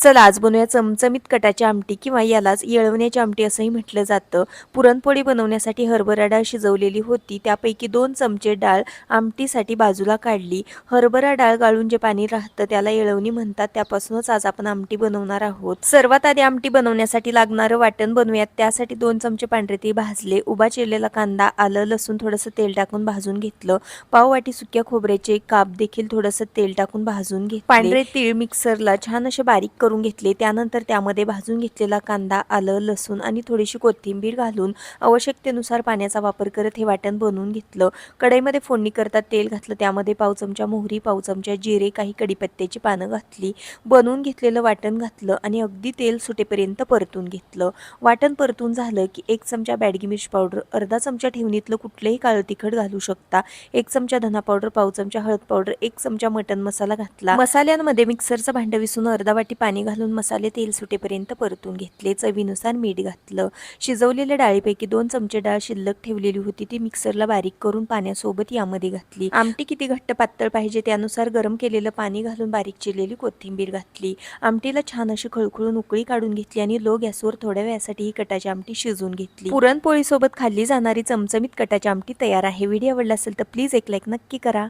चला आज बनवूया चमचमीत कटाची आमटी किंवा यालाच येळवण्याची आमटी असंही म्हटलं जातं. पुरणपोळी बनवण्यासाठी हरभरा डाळ शिजवलेली होती. त्यापैकी दोन चमचे डाळ आमटीसाठी बाजूला काढली. हरभरा डाळ गाळून जे पाणी राहतं त्याला येळवणी म्हणतात. त्यापासूनच आज आपण आमटी बनवणार आहोत. सर्वात आधी आमटी बनवण्यासाठी लागणारं वाटण बनवूयात. त्यासाठी दोन चमचे पांढरे तीळ भाजले. उभा चिरलेला कांदा आलं लसूण थोडंसं तेल टाकून भाजून घेतलं. पाव वाटी सुक्या खोबऱ्याचे काप देखील थोडंसं तेल टाकून भाजून घेत पांढरे तीळ मिक्सरला छान असे बारीक करून घेतले. त्यानंतर त्यामध्ये भाजून घेतलेला कांदा आलं लसूण आणि थोडीशी कोथिंबीर घालून आवश्यकतेनुसार पाण्याचा वापर करत हे वाटण बनवून घेतलं. कढईमध्ये फोडणी करता तेल घातलं त्यामध्ये पाव चमचा मोहरी पाव चमचा जिरे काही कडीपत्त्याची पानं घातली बनवून घेतलेलं वाटण घातलं आणि अगदी तेल सुटेपर्यंत परतून घेतलं. वाटण परतून झालं की एक चमचा बॅडगी मिर्च पावडर अर्धा चमचा ठेवणीतलं कुठलंही काळं तिखट घालू शकता. एक चमचा धना पावडर पाव चमचा हळद पावडर एक चमचा मटण मसाला घातला. मसाल्यांमध्ये मिक्सरचं भांडं विसून अर्धा वाटी पाणी घालून मसाले तेल सुटेपर्यंत परतून घेतले. चवीनुसार मीठ घातलं. शिजवलेल्या डाळीपैकी दोन चमचे डाळ शिल्लक ठेवलेली होती. ती मिक्सरला बारीक करून पाण्यासोबत यामध्ये घातली. आमटी किती घट्ट पातळ पाहिजे त्यानुसार गरम केलेलं पाणी घालून बारीक चिरलेली कोथिंबीर घातली. आमटीला छान अशी खळखळून उकळी काढून घेतली आणि लो गॅसवर थोड्या वेळासाठी ही कटाची आमटी शिजवून घेतली. पुरणपोळीसोबत खाल्ली जाणारी चमचमीत कटाची आमटी तयार आहे. व्हिडिओ आवडला असेल तर प्लीज एक लाईक नक्की करा.